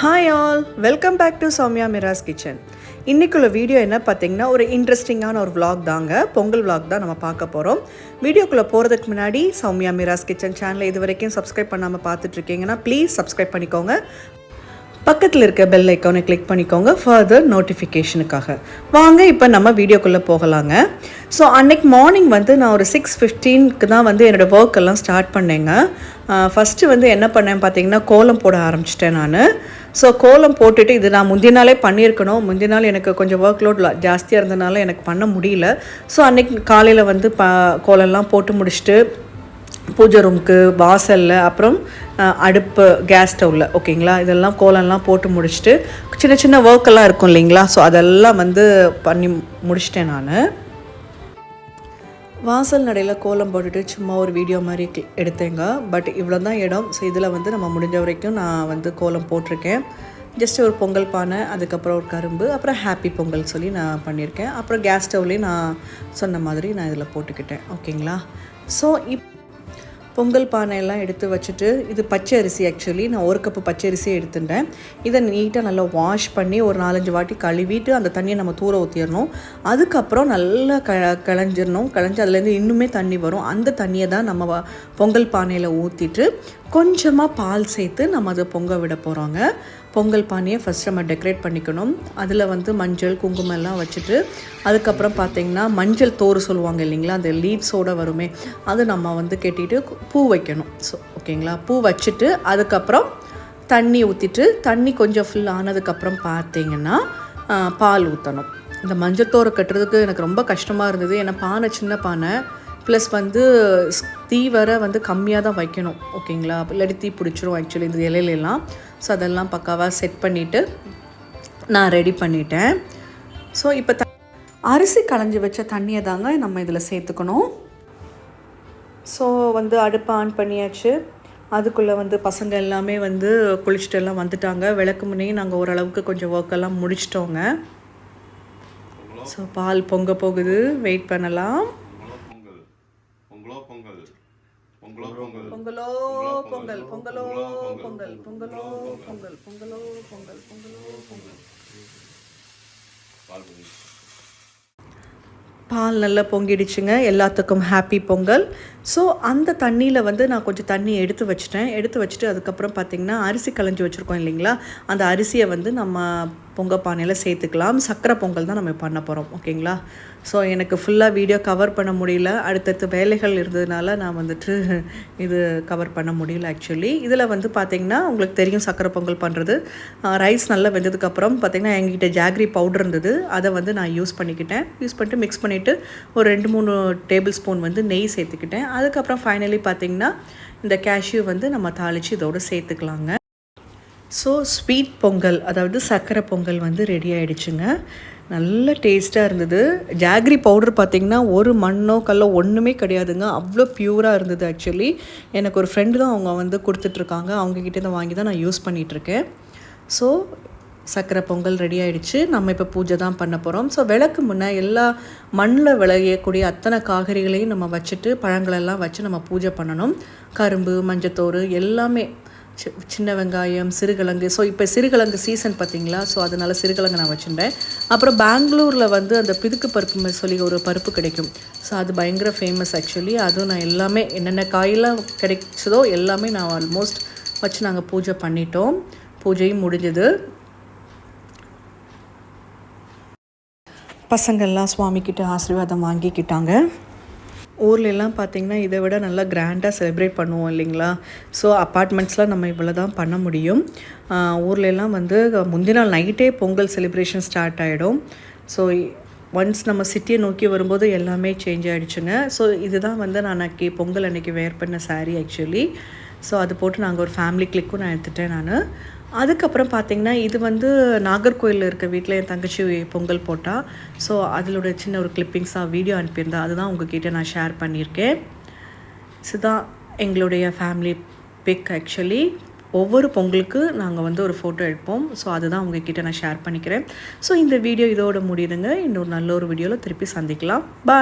Hi all welcome back to Sowmiya Miras kitchen இன்றைக்குள்ள video என்ன பார்த்தீங்கன்னா ஒரு இன்ட்ரெஸ்டிங்கான ஒரு விளாக் தாங்க. பொங்கல் விளாக் தான் நம்ம பார்க்க போகிறோம் வீடியோக்குள்ளே போகிறதுக்கு முன்னாடி சௌமியா மிராஸ் கிச்சன் சேனலை இது வரைக்கும் சப்ஸ்கிரைப் பண்ணாமல் பார்த்துட்ருக்கீங்கன்னா ப்ளீஸ் சப்ஸ்கிரைப் பண்ணிக்கோங்க. பக்கத்தில் இருக்க பெல் ஐக்கானை கிளிக் பண்ணிக்கோங்க. ஃபர்தர் நோட்டிஃபிகேஷனுக்காக வாங்க இப்போ நம்ம வீடியோக்குள்ளே போகலாங்க. ஸோ அன்னைக்கு மார்னிங் வந்து நான் ஒரு சிக்ஸ் ஃபிஃப்டீனுக்கு தான் வந்து என்னோடய ஒர்க் எல்லாம் ஸ்டார்ட் பண்ணேங்க. ஃபஸ்ட்டு வந்து என்ன பண்ணேன் பார்த்தீங்கன்னா கோலம் போட ஆரம்பிச்சிட்டேன் நான். ஸோ கோலம் போட்டுட்டு இது நான் முந்திய நாளே பண்ணியிருக்கணும். முந்திய நாள் எனக்கு கொஞ்சம் ஒர்க் லோட் ஜாஸ்தியாக இருந்தனால எனக்கு பண்ண முடியல. ஸோ அன்னைக்கு காலையில் வந்து ப கோலம்லாம் போட்டு முடிச்சுட்டு பூஜை ரூமுக்கு வாசலில் அப்புறம் அடுப்பு கேஸ் ஸ்டவ்வில் ஓகேங்களா இதெல்லாம் கோலம்லாம் போட்டு முடிச்சுட்டு சின்ன சின்ன ஒர்க்கெல்லாம் இருக்கும் இல்லைங்களா? ஸோ அதெல்லாம் வந்து பண்ணி முடிச்சிட்டேன் நான். வாசல் நடையில் கோலம் போட்டுட்டு சும்மா ஒரு வீடியோ மாதிரி எடுத்தேங்க. பட் இவ்வளோ தான் இடம். ஸோ இதில் வந்து நம்ம முடிஞ்ச வரைக்கும் நான் வந்து கோலம் போட்டிருக்கேன். ஜஸ்ட் ஒரு பொங்கல் பானை அதுக்கப்புறம் ஒரு கரும்பு அப்புறம் ஹாப்பி பொங்கல் சொல்லி நான் பண்ணியிருக்கேன். அப்புறம் கேஸ் ஸ்டவ்லேயும் நான் சொன்ன மாதிரி நான் இதில் போட்டுக்கிட்டேன். ஓகேங்களா ஸோ இப் பொங்கல் பானையெல்லாம் எடுத்து வச்சுட்டு இது பச்சை அரிசி ஆக்சுவலி நான் ஒரு கப்பு பச்சை அரிசியே எடுத்துட்டேன். இதை நீட்டாக நல்லா வாஷ் பண்ணி ஒரு நாலஞ்சு வாட்டி கழுவிட்டு அந்த தண்ணியை நம்ம தூர ஊற்றிடணும் அதுக்கப்புறம் நல்லா க களைஞ்சிடணும் களைஞ்சி அதுலேருந்து இன்னுமே தண்ணி வரும். அந்த தண்ணியை தான் நம்ம பொங்கல் பானையில் ஊற்றிட்டு கொஞ்சமாக பால் சேர்த்து நம்ம அதை பொங்க விட போகிறோங்க பொங்கல் பானையை ஃபஸ்ட் நம்ம டெக்கரேட் பண்ணிக்கணும். அதில் வந்து மஞ்சள் குங்குமம் எல்லாம் வச்சுட்டு அதுக்கப்புறம் பார்த்தீங்கன்னா மஞ்சள் தோறு சொல்லுவாங்க இல்லைங்களா? அந்த லீவ்ஸோடு வருமே அது நம்ம வந்து கெட்டிட்டு பூ வைக்கணும். ஸோ ஓகேங்களா பூ வச்சுட்டு அதுக்கப்புறம் தண்ணி ஊற்றிட்டு தண்ணி கொஞ்சம் ஃபுல் ஆனதுக்கப்புறம் பார்த்தீங்கன்னா பால் ஊற்றணும் இந்த மஞ்சத்தோரை கட்டுறதுக்கு எனக்கு ரொம்ப கஷ்டமாக இருந்தது. ஏன்னா பானை சின்ன பானை. ப்ளஸ் வந்து தீ வர வந்து கம்மியாக தான் வைக்கணும் ஓகேங்களா? இல்லாட்டி தீ பிடிச்சிரும் ஆக்சுவலி இந்த இலையிலலாம். ஸோ அதெல்லாம் பக்காவாக செட் பண்ணிவிட்டு நான் ரெடி பண்ணிட்டேன். ஸோ இப்போ த அரிசி களைஞ்சி வச்ச தண்ணியை தாங்க நம்ம இதில் சேர்த்துக்கணும். ஸோ வந்து அடுப்பை ஆன் பண்ணியாச்சு. அதுக்குள்ளே வந்து பசங்க எல்லாமே வந்து குளிச்சுட்டு எல்லாம் வந்துட்டாங்க. விளக்கு முன்னே நாங்கள் ஓரளவுக்கு கொஞ்சம் ஒர்க் எல்லாம் முடிச்சிட்டோங்க. ஸோ பால் பொங்க போகுது. வெயிட் பண்ணலாம் பொங்கலோ பொங்கல் பொங்கலோ பொங்கல். பொங்கலோ பொங்கல் பொங்கலோ. பொங்கல். பொங்கலோ பொங்கல் பொங்கலோ பொங்கல். பால் நல்லா பொங்கிடுச்சுங்க. எல்லாத்துக்கும் ஹாப்பி பொங்கல். ஸோ அந்த தண்ணியில் வந்து நான் கொஞ்சம் தண்ணி எடுத்து வச்சிட்டேன். எடுத்து வச்சுட்டு அதுக்கப்புறம் பார்த்திங்கன்னா அரிசி களைஞ்சி வச்சுருக்கோம் இல்லைங்களா? அந்த அரிசியை வந்து நம்ம பொங்க பானையில் சேர்த்துக்கலாம். சக்கரை பொங்கல் தான் நம்ம பண்ண போகிறோம் ஓகேங்களா? ஸோ எனக்கு ஃபுல்லாக வீடியோ கவர் பண்ண முடியல. அடுத்தடுத்த வேலைகள் இருந்ததுனால நான் வந்துட்டு இது கவர் பண்ண முடியல ஆக்சுவலி இதில் வந்து பார்த்திங்கன்னா உங்களுக்கு தெரியும் சக்கரை பொங்கல் பண்ணுறது ரைஸ் நல்லா வெந்ததுக்கப்புறம் பார்த்திங்கன்னா எங்கிட்ட ஜாக்ரி பவுடர் இருந்தது. அதை வந்து நான் யூஸ் பண்ணிக்கிட்டேன். யூஸ் பண்ணிட்டு மிக்ஸ் பண்ணிவிட்டு ஒரு ரெண்டு மூணு டேபிள் ஸ்பூன் வந்து நெய் சேர்த்துக்கிட்டேன். அதுக்கப்புறம் ஃபைனலி பார்த்திங்கன்னா இந்த கேஷ்யூ வந்து நம்ம தாளித்து இதோடு சேர்த்துக்கலாங்க. ஸோ ஸ்வீட் பொங்கல் அதாவது சர்க்கரை பொங்கல் வந்து ரெடி ஆகிடுச்சுங்க நல்ல டேஸ்ட்டாக இருந்தது. ஜாகிரி பவுடர் பார்த்திங்கன்னா ஒரு மண்ணோ கல்லோ ஒன்றுமே கிடையாதுங்க. அவ்வளோ பியூராக இருந்தது ஆக்சுவலி எனக்கு ஒரு ஃப்ரெண்டு தான் அவங்க வந்து கொடுத்துட்ருக்காங்க. அவங்கக்கிட்டேருந்து வாங்கி தான் நான் யூஸ் பண்ணிகிட்ருக்கேன் ஸோ சர்க்கரை பொங்கல் ரெடி ஆகிடுச்சு நம்ம இப்போ பூஜை தான் பண்ண போகிறோம் ஸோ விளக்கு முன்னே எல்லா மண்ணில் விளையக்கூடிய அத்தனை காய்கறிகளையும் நம்ம வச்சுட்டு பழங்களெல்லாம் வச்சு நம்ம பூஜை பண்ணணும். கரும்பு மஞ்சத்தோறு எல்லாமே சின்ன வெங்காயம் சிறுகிழங்கு. ஸோ இப்போ சிறுகிழங்கு சீசன் பார்த்தீங்களா ஸோ அதனால் சிறுகிழங்கு நான் வச்சுட்டேன் அப்புறம் பெங்களூரில் வந்து அந்த பிதுக்கு பருப்பு சொல்லி ஒரு பருப்பு கிடைக்கும். ஸோ அது பயங்கர ஃபேமஸ் ஆக்சுவலி அதுவும் நான் எல்லாமே என்னென்ன காயெல்லாம் கிடைச்சதோ எல்லாமே நான் ஆல்மோஸ்ட் வச்சு நாங்கள் பூஜை பண்ணிட்டோம். பூஜையும் முடிஞ்சது. பசங்கள்லாம் சுவாமிக்கிட்ட ஆசீர்வாதம் வாங்கிக்கிட்டாங்க. ஊர்லெலாம் பார்த்திங்கன்னா இதை விட நல்லா கிராண்டாக செலிப்ரேட் பண்ணுவோம் இல்லைங்களா? ஸோ அப்பார்ட்மெண்ட்ஸ்லாம் நம்ம இவ்வளோ தான் பண்ண முடியும். ஊர்லெலாம் வந்து முந்தின நாள் நைட்டே பொங்கல் செலிப்ரேஷன் ஸ்டார்ட் ஆகிடும் ஸோ ஒன்ஸ் நம்ம சிட்டியை நோக்கி வரும்போது எல்லாமே சேஞ்ச் ஆகிடுச்சுங்க ஸோ இதுதான் வந்து நான் அன்னைக்கு பொங்கல் அன்றைக்கி வேர் பண்ண சாரீ ஆக்சுவலி ஸோ அது போட்டு நாங்கள் ஒரு ஃபேமிலி கிளிக்கும் நான் எடுத்துட்டேன் நான். அதுக்கப்புறம் பார்த்தீங்கன்னா இது வந்து நாகர்கோயிலில் இருக்க வீட்டில் என் தங்கச்சி பொங்கல் போட்டால் ஸோ அதிலோட சின்ன ஒரு கிளிப்பிங்ஸாக வீடியோ அனுப்பியிருந்தேன் அதுதான் உங்ககிட்ட நான் ஷேர் பண்ணியிருக்கேன். இதுதான் எங்களுடைய ஃபேமிலி பிக் ஆக்சுவலி ஒவ்வொரு பொங்கலுக்கு நாங்கள் வந்து ஒரு ஃபோட்டோ எடுப்போம். ஸோ அதுதான் உங்ககிட்ட நான் ஷேர் பண்ணிக்கிறேன். ஸோ இந்த வீடியோ இதோட முடியுதுங்க. இன்னொரு நல்ல ஒரு வீடியோவில் திருப்பி சந்திக்கலாம். பாய்